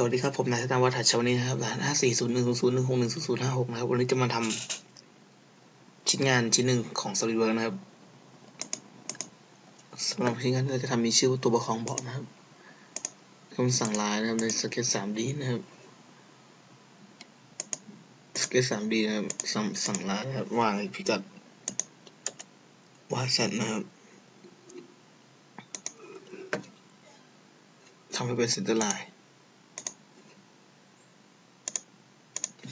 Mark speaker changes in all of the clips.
Speaker 1: สวัสดีครับ ผมนายธนวัฒน์ถัดชาวนี้นะครับรหัสห้าสี่ศูนย์หนึ่งศูนย์ศูนย์หนึ่งหกหนึ่งศูนย์ศูนย์ห้าหกนะครับ วันนี้จะมาทำชิ้นงานชิ้นหนึ่งของ SolidWorks นะครับสำหรับชิ้นงานที่เราจะทำมีชื่อว่าตัวประคองเบาะนะครับคำสั่งลายนะครับในสเก็ต 3D นะครับสเก็ต 3D นะครับสั่งสั่งลายนะครับวางพิกัดวาดสัตว์นะครับทำให้เป็นเซนเตอร์ไลน์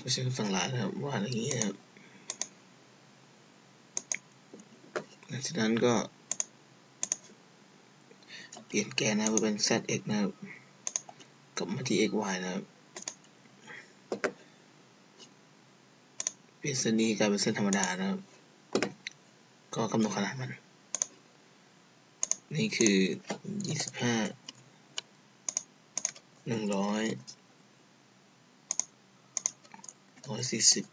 Speaker 1: ไม่ใช่คำสั่งลายนะครับวาดอย่างนี้นะครับหลังจากนั้นก็ เปลี่ยนแกนนะครับเป็น zx นะครับกลับมาที่ xy นะครับเปลี่ยนเส้นนี้กลายเป็นเส้นธรรมดานะครับ ก็กำหนดขนาดมัน นี่คือ 25 100 ร้อยสี่สิบ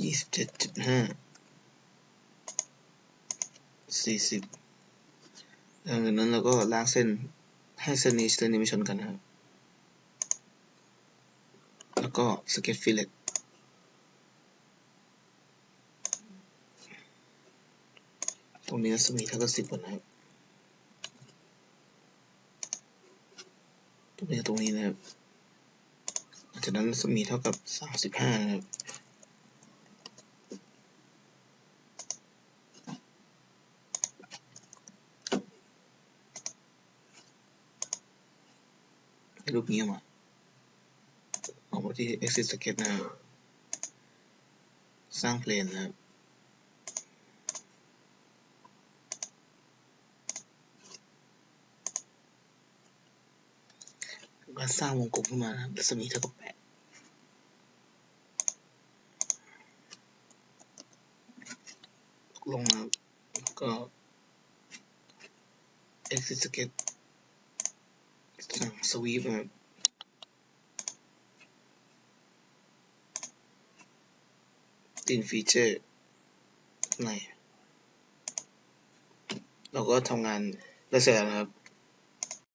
Speaker 1: ยี่สิบเจ็ดจุดห้าสี่สิบหลังจากนั้นเราก็ลากเส้นให้เส้นนี้เส้นนี้ไม่ชนกันนะครับ แล้วก็สเก็ตฟิลเลตตรงนี้รัศมีเท่ากับสิบนะครับ ตรงนี้ตรงนี้นะครับ จากนั้นรัศมีเท่ากับสามสิบห้านะครับรูปนี้มาออกมาที่ exit sketch นะครับสร้างเพลนนะครับ ก็สร้างวงกลมขึ้นมานะครับรัศมีเท่ากับแปดลงมาแล้วก็ exit sketch สั่งสวีปนะครับตินฟีเจอร์ในเราก็ทำงานได้เสร็จแล้วครับ